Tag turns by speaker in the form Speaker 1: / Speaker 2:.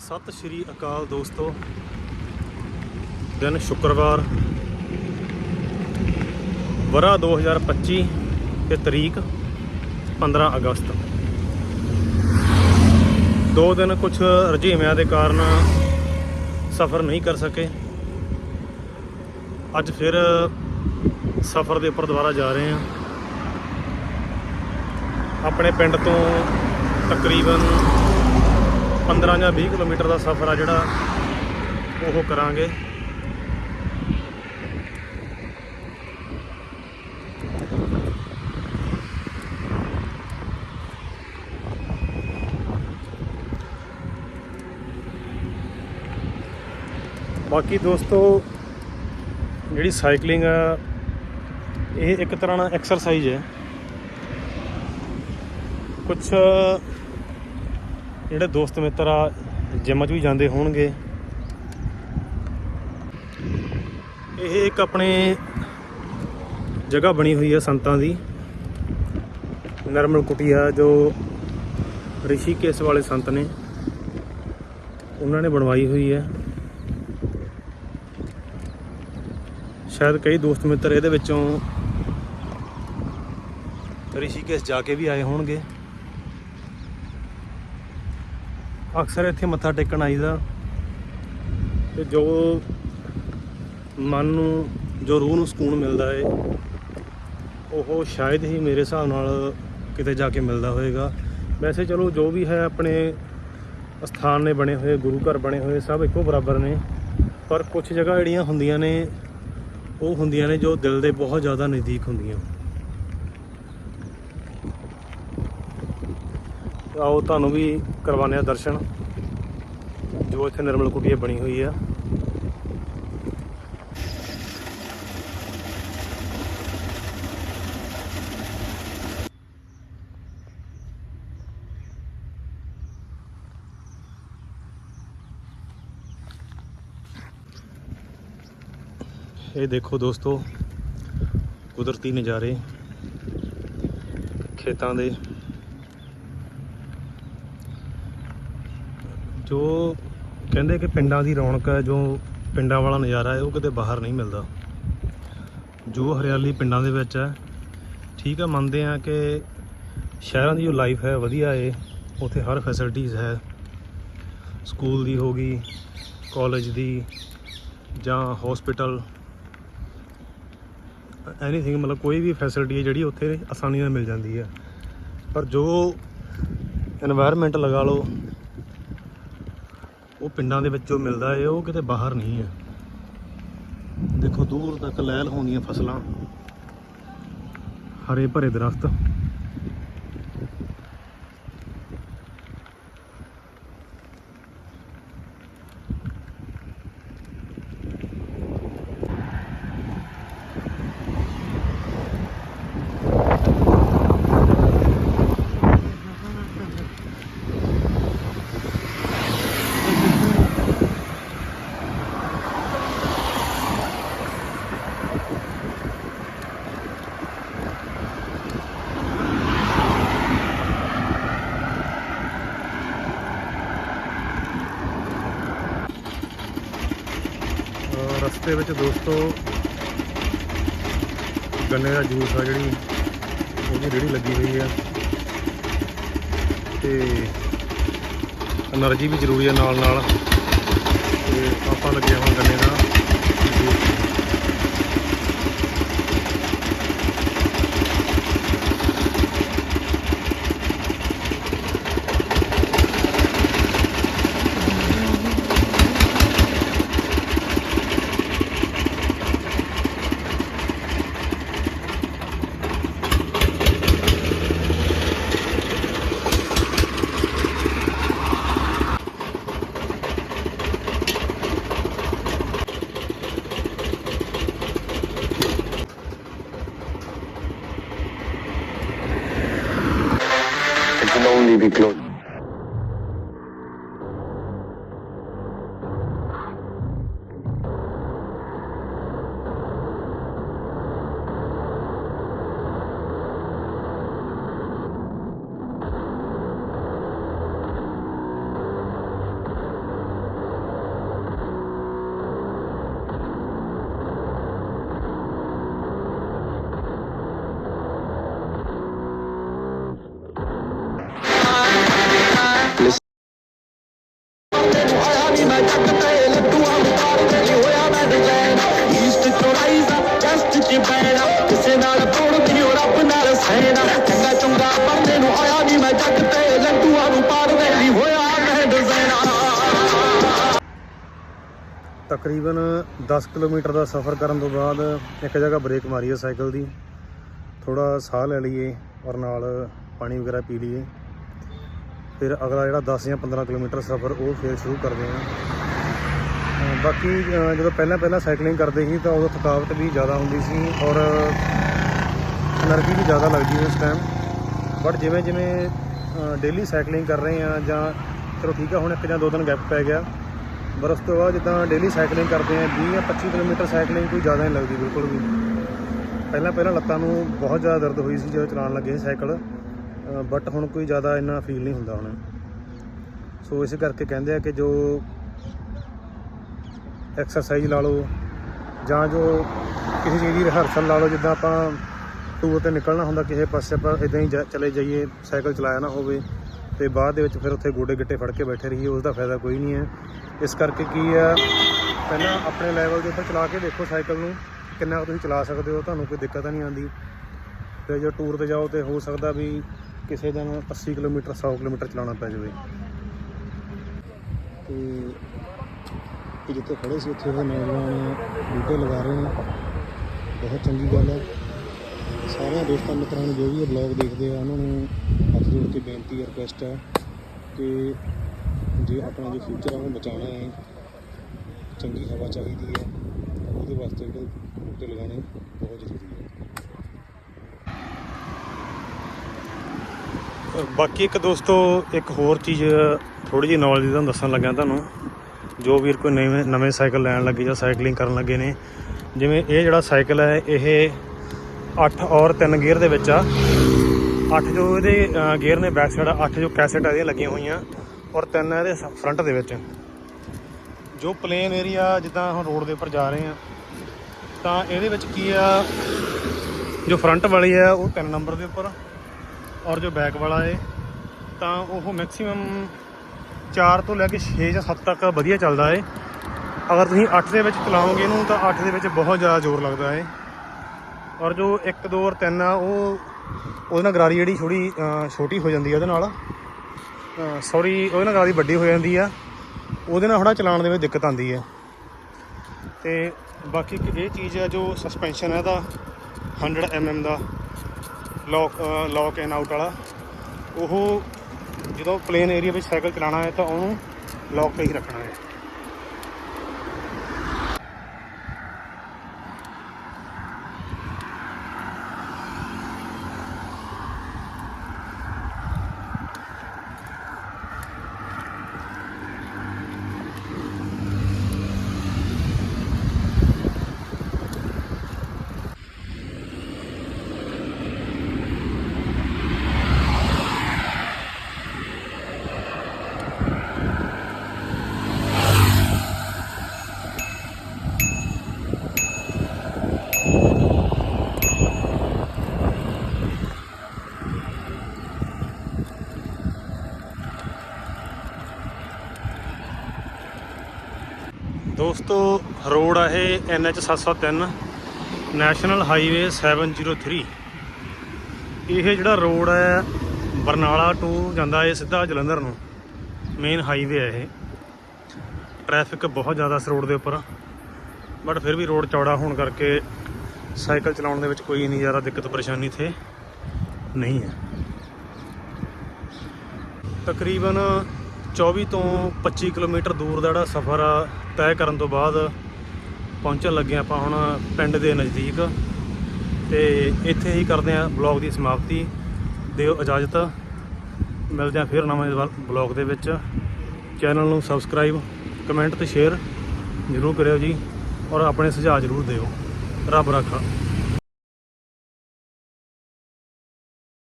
Speaker 1: ਸਤਿ ਸ਼੍ਰੀ ਅਕਾਲ ਦੋਸਤੋ। ਦਿਨ ਸ਼ੁੱਕਰਵਾਰ ਵਰਾ 2025 ਤੇ ਤਰੀਕ 15 ਅਗਸਤ। ਦੋ ਦਿਨ ਕੁਝ ਰੁਝੇਵਿਆਂ ਦੇ ਕਾਰਨ ਸਫ਼ਰ ਨਹੀਂ ਕਰ ਸਕੇ। ਅੱਜ ਫਿਰ ਸਫ਼ਰ ਦੇ ਉੱਪਰ ਦੁਬਾਰਾ ਜਾ ਰਹੇ ਹਾਂ। ਆਪਣੇ ਪਿੰਡ ਤੋਂ ਤਕਰੀਬਨ 15 ਜਾਂ 20 ਕਿਲੋਮੀਟਰ ਦਾ ਸਫ਼ਰ ਆ ਜਿਹੜਾ ਉਹ ਕਰਾਂਗੇ। ਬਾਕੀ ਦੋਸਤੋ, ਜਿਹੜੀ ਸਾਈਕਲਿੰਗ ਆ, ਇਹ ਇੱਕ ਤਰ੍ਹਾਂ ਨਾਲ ਐਕਸਰਸਾਈਜ਼ ਹੈ। ਕੁਝ ਜਿਹੜੇ ਦੋਸਤ ਮਿੱਤਰ ਆ, ਜਿਮ 'ਚ ਵੀ ਜਾਂਦੇ ਹੋਣਗੇ। ਇਹ ਇੱਕ ਆਪਣੇ ਜਗ੍ਹਾ ਬਣੀ ਹੋਈ ਹੈ ਸੰਤਾਂ ਦੀ। ਨਰਮਲ ਕੁਟੀਆ ਜੋ ਰਿਸ਼ੀਕੇਸ਼ ਵਾਲੇ ਸੰਤ ਨੇ। ਉਹਨਾਂ ਨੇ ਬਣਵਾਈ ਹੋਈ ਹੈ ਸ਼ਾਇਦ ਕਈ ਦੋਸਤ ਮਿੱਤਰ ਇਹਦੇ ਵਿੱਚੋਂ ਰਿਸ਼ੀਕੇਸ਼ ਜਾ ਕੇ ਵੀ ਆਏ ਹੋਣਗੇ। ਅਕਸਰ ਇੱਥੇ ਮੱਥਾ ਟੇਕਣ ਆਈਦਾ। ਤੇ ਜੋ ਮਨ ਨੂੰ, ਜੋ ਰੂਹ ਨੂੰ ਸਕੂਨ ਮਿਲਦਾ ਏ, ਉਹ ਸ਼ਾਇਦ ਹੀ ਮੇਰੇ ਹਿਸਾਬ ਨਾਲ ਕਿਤੇ ਜਾ ਕੇ ਮਿਲਦਾ ਹੋਵੇਗਾ। ਵੈਸੇ ਚਲੋ, ਜੋ ਵੀ ਹੈ ਆਪਣੇ ਸਥਾਨ ਨੇ ਬਣੇ ਹੋਏ, ਗੁਰੂ ਘਰ ਬਣੇ ਹੋਏ, ਸਭ ਇੱਕੋ ਬਰਾਬਰ ਨੇ। ਪਰ ਕੁਝ ਜਗ੍ਹਾ ਜਿਹੜੀਆਂ ਹੁੰਦੀਆਂ ਨੇ, ਉਹ ਹੁੰਦੀਆਂ ਨੇ ਜੋ ਦਿਲ ਦੇ ਬਹੁਤ ਜ਼ਿਆਦਾ ਨਜ਼ਦੀਕ ਹੁੰਦੀਆਂ। ਤਾਂ ਆਓ ਤੁਹਾਨੂੰ ਵੀ ਕਰਵਾਉਂਦੇ ਆ ਦਰਸ਼ਨ। ਜੋ ਇੱਥੇ ਨਿਰਮਲ ਕੁਟੀਆ ਬਣੀ ਹੋਈ ਆ। ਇਹ ਦੇਖੋ ਦੋਸਤੋ, ਕੁਦਰਤੀ ਨਜ਼ਾਰੇ ਖੇਤਾਂ ਦੇ। ਜੋ ਕਹਿੰਦੇ ਕਿ ਪਿੰਡਾਂ ਦੀ ਰੌਣਕ ਹੈ, ਜੋ ਪਿੰਡਾਂ ਵਾਲਾ ਨਜ਼ਾਰਾ ਹੈ, ਉਹ ਕਿਤੇ ਬਾਹਰ ਨਹੀਂ ਮਿਲਦਾ। ਜੋ ਹਰਿਆਲੀ ਪਿੰਡਾਂ ਦੇ ਵਿੱਚ ਹੈ, ਠੀਕ ਹੈ ਮੰਨਦੇ ਆ ਕਿ ਸ਼ਹਿਰਾਂ ਦੀ ਜੋ ਲਾਈਫ ਹੈ, ਵਧੀਆ ਏ। ਉੱਥੇ ਹਰ ਫੈਸਿਲਿਟੀਜ਼ ਹੈ। ਸਕੂਲ ਦੀ ਹੋ ਗਈ ਕਾਲਜ ਦੀ, ਜਾਂ ਹਸਪੀਟਲ ਐਨੀਥਿੰਗ ਮਤਲਬ ਕੋਈ ਵੀ ਫੈਸਿਲਿਟੀ ਹੈ, ਜਿਹੜੀ ਉੱਥੇ ਆਸਾਨੀ ਨਾਲ ਮਿਲ ਜਾਂਦੀ ਹੈ। ਪਰ ਜੋ এনवायरमेंट ਲਗਾ ਲਓ ਉਹ ਪਿੰਡਾਂ ਦੇ ਵਿੱਚੋਂ ਮਿਲਦਾ ਹੈ ਉਹ ਕਿਤੇ ਬਾਹਰ ਨਹੀਂ ਹੈ ਦੇਖੋ, ਦੂਰ ਤੱਕ ਲਹਿਲ ਹੋਣੀਆਂ ਫਸਲਾਂ। ਹਰੇ ਭਰੇ ਦਰਖਤ। ਦੇ ਵਿੱਚ ਦੋਸਤੋ, ਗੰਨੇ ਦਾ ਜੂਸ ਆ ਜਿਹੜੀ ਉਹਦੀ ਰੇੜੀ ਲੱਗੀ ਹੋਈ ਆ। ਤੇ એનર્ਜੀ ਵੀ ਜ਼ਰੂਰੀ ਆ ਨਾਲ ਨਾਲ only be close. ਤਕਰੀਬਨ 10 ਕਿਲੋਮੀਟਰ ਦਾ ਸਫ਼ਰ ਕਰਨ ਤੋਂ ਬਾਅਦ ਇੱਕ ਜਗ੍ਹਾ ਬ੍ਰੇਕ ਮਾਰੀ ਹੈ ਸਾਈਕਲ ਦੀ। ਥੋੜਾ ਸਾਹ ਲੈ ਲਈਏ ਔਰ ਨਾਲ ਪਾਣੀ ਵਗੈਰਾ ਪੀ ਲਈਏ। ਫਿਰ ਅਗਲਾ ਜਿਹੜਾ 10 ਜਾਂ 15 ਕਿਲੋਮੀਟਰ ਸਫ਼ਰ ਉਹ ਫਿਰ ਸ਼ੁਰੂ ਕਰਦੇ ਹਾਂ। ਬਾਕੀ ਜਦੋਂ ਪਹਿਲਾਂ ਪਹਿਲਾਂ ਸਾਈਕਲਿੰਗ ਕਰਦੇ ਸੀ ਤਾਂ ਉਦੋਂ ਥਕਾਵਟ ਵੀ ਜ਼ਿਆਦਾ ਹੁੰਦੀ ਸੀ ਔਰ ਐਨਰਜੀ ਵੀ ਜ਼ਿਆਦਾ ਲੱਗਦੀ ਉਸ ਟਾਈਮ ਬਟ ਜਿਵੇਂ ਜਿਵੇਂ ਡੇਲੀ ਸਾਈਕਲਿੰਗ ਕਰ ਰਹੇ ਆ ਜਾਂ ਚਲੋ ਠੀਕ ਆ, ਹੁਣ ਇੱਕ ਜਾਂ ਦੋ ਦਿਨ ਗੈਪ ਪੈ ਗਿਆ। ਪਰ ਉਸ ਤੋਂ ਬਾਅਦ ਜਿੱਦਾਂ ਡੇਲੀ ਸਾਈਕਲਿੰਗ ਕਰਦੇ ਆ 20 ਜਾਂ 25 ਕਿਲੋਮੀਟਰ ਸਾਈਕਲਿੰਗ ਕੋਈ ਜ਼ਿਆਦਾ ਨਹੀਂ ਲੱਗਦੀ, ਬਿਲਕੁਲ ਵੀ। ਪਹਿਲਾਂ ਪਹਿਲਾਂ ਲੱਤਾਂ ਨੂੰ ਬਹੁਤ ਜ਼ਿਆਦਾ ਦਰਦ ਹੋਈ ਸੀ ਜਦੋਂ ਚਲਾਉਣ ਲੱਗੇ ਸਾਈਕਲ। ਬਟ ਹੁਣ ਕੋਈ ਜ਼ਿਆਦਾ ਇੰਨਾ ਫੀਲ ਨਹੀਂ ਹੁੰਦਾ ਹੁਣ। ਸੋ ਇਸ ਕਰਕੇ ਕਹਿੰਦੇ ਆ ਕਿ ਜੋ ਐਕਸਰਸਾਈਜ਼ ਲਾ ਲਓ, ਜਾਂ ਜੋ ਕਿਸੇ ਚੀਜ਼ ਦੀ ਰਿਹਰਸਲ ਲਾ ਲਓ, ਜਿੱਦਾਂ ਆਪਾਂ ਟੂਰ ਤੇ ਨਿਕਲਣਾ ਹੁੰਦਾ, ਕਿਸੇ ਪਾਸੇ ਆਪਾਂ ਇਦਾਂ ਹੀ ਜਾ- ਚਲੇ ਜਾਈਏ, ਸਾਈਕਲ ਚਲਾਇਆ ਨਾ ਹੋਵੇ, ਤੇ ਬਾਅਦ ਦੇ ਵਿੱਚ ਫਿਰ ਉੱਥੇ ਗੋਡੇ ਗਿੱਟੇ ਫੜ ਕੇ ਬੈਠੇ ਰਹੀਏ ਉਸ ਦਾ ਫਾਇਦਾ ਕੋਈ ਨਹੀਂ ਹੈ। ਇਸ ਕਰਕੇ ਕੀ ਆ ਪਹਿਲਾਂ ਆਪਣੇ ਲੈਵਲ ਦੇ ਉੱਪਰ ਚਲਾ ਕੇ ਦੇਖੋ ਸਾਈਕਲ ਨੂੰ, ਕਿੰਨਾ ਕੁ ਤੁਸੀਂ ਚਲਾ ਸਕਦੇ ਹੋ, ਤੁਹਾਨੂੰ ਕੋਈ ਦਿੱਕਤ ਨਹੀਂ ਆਉਂਦੀ। ਤੇ ਜੋ ਟੂਰ ਤੇ ਜਾਓ, ਤੇ ਹੋ ਸਕਦਾ ਵੀ ਕਿਸੇ ਦਿਨ 80 ਕਿਲੋਮੀਟਰ 100 ਕਿਲੋਮੀਟਰ ਚਲਾਉਣਾ ਪੈ ਜਾਵੇ। ਤੇ ਇਹ ਜਿੱਥੇ ਖੜੇ ਸੀ, ਉੱਥੇ ਉਹ ਨੌਜਵਾਨ ਬੂਟੇ ਲਗਾ ਰਹੇ ਨੇ। ਬਹੁਤ ਚੰਗੀ ਗੱਲ ਹੈ। ਸਾਰਿਆਂ ਦੋਸਤਾਂ ਮਿੱਤਰਾਂ ਨੂੰ ਜੋ ਵੀ ਇਹ ਬਲੌਗ ਦੇਖਦੇ ਆ, ਉਹਨਾਂ ਨੂੰ ਹੱਥ ਜੋੜ ਕੇ ਬੇਨਤੀ ਰਿਕੁਐਸਟ ਹੈ ਕਿ ਜੇ ਆਪਣਾ ਜੋ ਫਿਊਚਰ ਆ ਉਹ ਬਚਾਉਣਾ ਹੈ। ਚੰਗੀ ਹਵਾ ਚਾਹੀਦੀ ਹੈ। ਉਹਦੇ ਵਾਸਤੇ ਜਿਹੜੇ ਬੂਟੇ ਲਗਾਉਣੇ ਬਹੁਤ ਜ਼ਰੂਰੀ ਹੈ। ਬਾਕੀ ਇੱਕ ਦੋਸਤੋ, ਇੱਕ ਹੋਰ ਚੀਜ਼ ਥੋੜੀ ਜਿਹੀ ਨੌਲੇਜ ਤੁਹਾਨੂੰ ਦੱਸਣ ਲੱਗਾ ਤੁਹਾਨੂੰ। ਜੋ ਵੀਰ ਕੋਈ ਨਵੇਂ ਨਵੇਂ ਸਾਈਕਲ ਲੈਣ ਲੱਗੇ ਜਾਂ ਸਾਈਕਲਿੰਗ ਕਰਨ ਲੱਗੇ ਨੇ, ਜਿਵੇਂ ਇਹ ਜਿਹੜਾ ਸਾਈਕਲ ਹੈ, ਇਹ 8 ਔਰ 3 ਗੇਅਰ ਦੇ ਵਿੱਚ ਆ। 8 ਜੋ ਇਹਦੇ ਗੇਅਰ ਨੇ ਬੈਕ ਸਾਈਡ 8 ਜੋ ਕੈਸਟ ਇਹਦੀਆਂ ਲੱਗੀਆਂ ਹੋਈਆਂ ਔਰ 3 ਇਹਦੇ ਫਰੰਟ ਦੇ ਵਿੱਚ। ਜੋ ਪਲੇਨ ਏਰੀਆ ਜਿੱਦਾਂ ਹੁਣ ਰੋਡ ਦੇ ਉੱਪਰ ਜਾ ਰਹੇ ਆ, ਤਾਂ ਇਹਦੇ ਵਿੱਚ ਕੀ ਆ, ਜੋ ਫਰੰਟ ਵਾਲੀ ਆ, ਉਹ 3 ਨੰਬਰ ਦੇ ਉੱਪਰ ਔਰ ਜੋ ਬੈਕ ਵਾਲਾ ਹੈ ਤਾਂ ਉਹ ਮੈਕਸਿਮਮ 4 ਤੋਂ ਲੈ ਕੇ 6 ਜਾਂ 7 ਤੱਕ ਵਧੀਆ ਚੱਲਦਾ ਏ। ਅਗਰ ਤੁਸੀਂ 8 ਦੇ ਵਿੱਚ ਚਲਾਓਗੇ ਇਹਨੂੰ, ਤਾਂ 8 ਦੇ ਵਿੱਚ ਬਹੁਤ ਜ਼ਿਆਦਾ ਜ਼ੋਰ ਲੱਗਦਾ ਏ। ਔਰ ਜੋ 1 2 ਔਰ 3 ਆ, ਉਹ ਉਹਦੇ ਨਾਲ ਗਰਾਰੀ ਜਿਹੜੀ ਥੋੜੀ ਛੋਟੀ ਹੋ ਜਾਂਦੀ ਹੈ ਉਹਦੇ ਨਾਲ। ਸੌਰੀ ਉਹਦੇ ਨਾਲ ਗਰਾਰੀ ਵੱਡੀ ਹੋ ਜਾਂਦੀ ਆ। ਉਹਦੇ ਨਾਲ ਥੋੜਾ ਚਲਾਉਣ ਦੇ ਵਿੱਚ ਦਿੱਕਤ ਆਉਂਦੀ ਹੈ ਤੇ ਬਾਕੀ ਇੱਕ ਇਹ ਚੀਜ਼ ਹੈ ਜੋ ਸਸਪੈਂਸ਼ਨ ਹੈ ਇਹਦਾ 100 mm ਦਾ। ਲੌਕ ਲੌਕ ਐਨ ਆਊਟ ਵਾਲਾ। ਉਹ ਜਦੋਂ ਪਲੇਨ ਏਰੀਆ ਵਿੱਚ ਸਾਈਕਲ ਚਲਾਉਣਾ ਹੈ ਤਾਂ ਉਹਨੂੰ ਲੌਕ ਤੇ ਹੀ ਰੱਖਣਾ ਹੈ। ਦੋਸਤੋ, ਰੋਡ ਆ ਇਹ NH 703 ਨੈਸ਼ਨਲ ਹਾਈਵੇ 703 ਇਹ ਜਿਹੜਾ ਰੋਡ ਹੈ ਬਰਨਾਲਾ ਟੂ ਜਾਂਦਾ ਹੈ ਸਿੱਧਾ ਜਲੰਧਰ ਨੂੰ। ਮੇਨ ਹਾਈਵੇ ਹੈ ਇਹ। ਟ੍ਰੈਫਿਕ ਬਹੁਤ ਜ਼ਿਆਦਾ ਇਸ ਰੋਡ ਦੇ ਉੱਪਰ। ਬਟ ਫਿਰ ਵੀ ਰੋਡ ਚੌੜਾ ਹੋਣ ਕਰਕੇ ਸਾਈਕਲ ਚਲਾਉਣ ਦੇ ਵਿੱਚ ਕੋਈ ਇੰਨੀ ਜ਼ਿਆਦਾ ਦਿੱਕਤ ਪਰੇਸ਼ਾਨੀ ਇੱਥੇ ਨਹੀਂ ਹੈ। ਤਕਰੀਬਨ 24 ਤੋਂ 25 ਕਿਲੋਮੀਟਰ ਦੂਰ ਦਾ ਜਿਹੜਾ ਸਫ਼ਰ ਆ ਤੈਅ ਕਰਨ ਤੋਂ ਬਾਅਦ ਪਹੁੰਚਣ ਲੱਗੇ ਆਪਾਂ ਹੁਣ ਪਿੰਡ ਦੇ ਨਜ਼ਦੀਕ। ਤੇ ਇੱਥੇ ਹੀ ਕਰਦੇ ਆ ਬਲੌਗ ਦੀ ਸਮਾਪਤੀ। ਦਿਓ ਇਜਾਜ਼ਤ। ਮਿਲਦੇ ਆ ਫਿਰ ਨਵੇਂ ਬਲੌਗ ਦੇ ਵਿੱਚ। ਚੈਨਲ ਨੂੰ ਸਬਸਕ੍ਰਾਈਬ, ਕਮੈਂਟ ਤੇ ਸ਼ੇਅਰ ਜ਼ਰੂਰ ਕਰਿਓ ਜੀ। ਔਰ ਆਪਣੇ ਸੁਝਾਅ ਜ਼ਰੂਰ ਦਿਓ। ਰੱਬ ਰੱਖਾ।